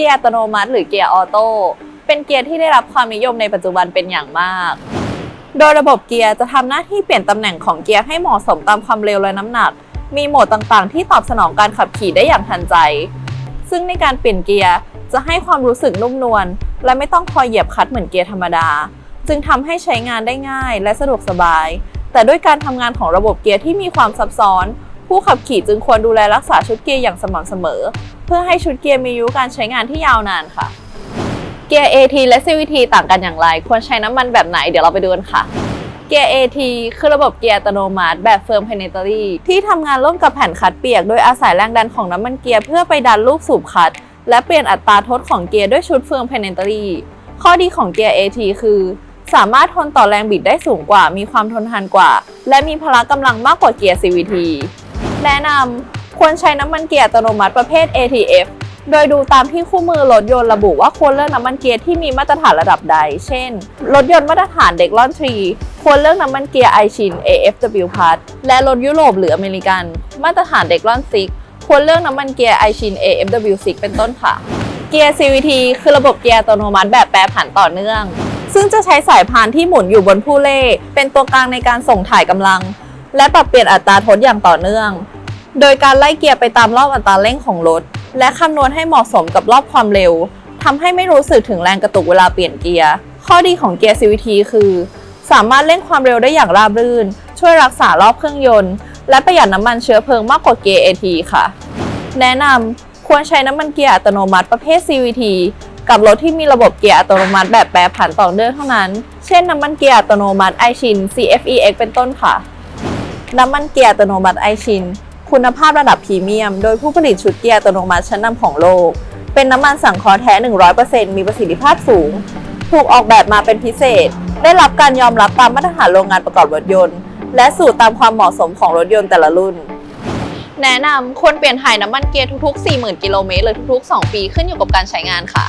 เกียร์อัตโนมัติ หรือเกียร์ออโต้เป็นเกียร์ที่ได้รับความนิยมในปัจจุบันเป็นอย่างมาก โดยระบบเกียร์จะทำหน้าที่เปลี่ยนตำแหน่งของเกียร์ให้เหมาะสมตามความเร็วและน้ำหนัก มีโหมดต่างๆ ที่ตอบสนองการขับขี่ได้อย่างทันใจ ซึ่งในการเปลี่ยนเกียร์จะให้ความรู้สึกนุ่มนวลและไม่ต้องคอยเหยียบคัตเหมือนเกียร์ธรรมดา จึงทำให้ใช้งานได้ง่ายและสะดวกสบาย แต่ด้วยการทำงานของระบบเกียร์ที่มีความซับซ้อน ผู้ขับขี่จึงควรดูแลรักษาชุดเกียร์อย่างสม่ำเสมอ เพื่อให้ชุดเกียร์มีอายุการใช้งานที่ยาวนานค่ะ เกียร์ AT และ CVT ต่างกันอย่างไร ควรใช้น้ำมันแบบไหนเดี๋ยวเราไปดูกันค่ะเกียร์ AT คือระบบเกียร์อัตโนมัติแบบเฟิร์มเพเนเตอรี่ที่ทำงานร่วมกับแผ่นคัดเปียก โดยอาศัยแรงดันของน้ำมันเกียร์เพื่อไปดันลูกสูบคัด และเปลี่ยนอัตราทดของเกียร์ด้วยชุดเฟิร์มเพเนเตอรี่ข้อดีของเกียร์ AT คือ สามารถทนต่อแรงบิดได้สูงกว่า มีความทนทานกว่า และมีพละกำลังมากกว่าเกียร์ CVT แนะนำ ควรใช้น้ำมันเกียร์อัตโนมัติประเภท ATF โดยดูตามที่คู่มือรถยนต์ระบุว่าควรเลือกน้ำมันเกียร์ที่มีมาตรฐานระดับใด เช่น รถยนต์มาตรฐานเด็กล่อนทรีควรเลือกน้ำมันเกียร์ไอชิน AFW Plus และรถยุโรปหรืออเมริกัน มาตรฐานเด็กล่อนซิกควรเลือกน้ำมันเกียร์ไอชิน AFW6 เป็นต้นค่ะ เกียร์ CVT คือระบบเกียร์อัตโนมัติแบบแปรผันต่อเนื่อง ซึ่งจะใช้สายพานที่หมุนอยู่บนผู้เล่ เป็นตัวกลางในการส่งถ่ายกำลัง และปรับเปลี่ยนอัตราทดอย่างต่อเนื่อง โดยการไล่เกียร์ไปตามรอบอัตราเร่งของรถ และคำนวณให้เหมาะสมกับรอบความเร็วทำให้ไม่รู้สึกถึงแรงกระตุกเวลาเปลี่ยนเกียร์ข้อดีของเกียร์ CVT คือ สามารถเร่งความเร็วได้อย่างราบรื่น ช่วยรักษารอบเครื่องยนต์ และประหยัดน้ำมันเชื้อเพลิงมากกว่าเกียร์ AT ค่ะ แนะนำควรใช้น้ำมันเกียร์อัตโนมัติประเภท CVT กับรถที่มีระบบเกียร์อัตโนมัติแบบแปรผันต่อเนื่องเท่านั้น เช่นน้ำมันเกียร์อัตโนมัติไอชิน CFEX เป็นต้นค่ะ น้ำมันเกียร์อัตโนมัติไอชิน คุณภาพระดับพรีเมียม โดยผู้ผลิตชุดเกียร์อัตโนมัติชั้นนำของโลก เป็นน้ำมันสังเคราะห์แท้ 100%มีประสิทธิภาพสูง ถูกออกแบบมาเป็นพิเศษ ได้รับการยอมรับตามมาตรฐานโรงงานประกอบรถยนต์ และสูตรตามความเหมาะสมของรถยนต์แต่ละรุ่น แนะนำควรเปลี่ยนถ่ายน้ำมันเกียร์ทุกๆ 40,000 กิโลเมตรหรือทุกๆ 2 ปีขึ้นอยู่กับการใช้งานค่ะ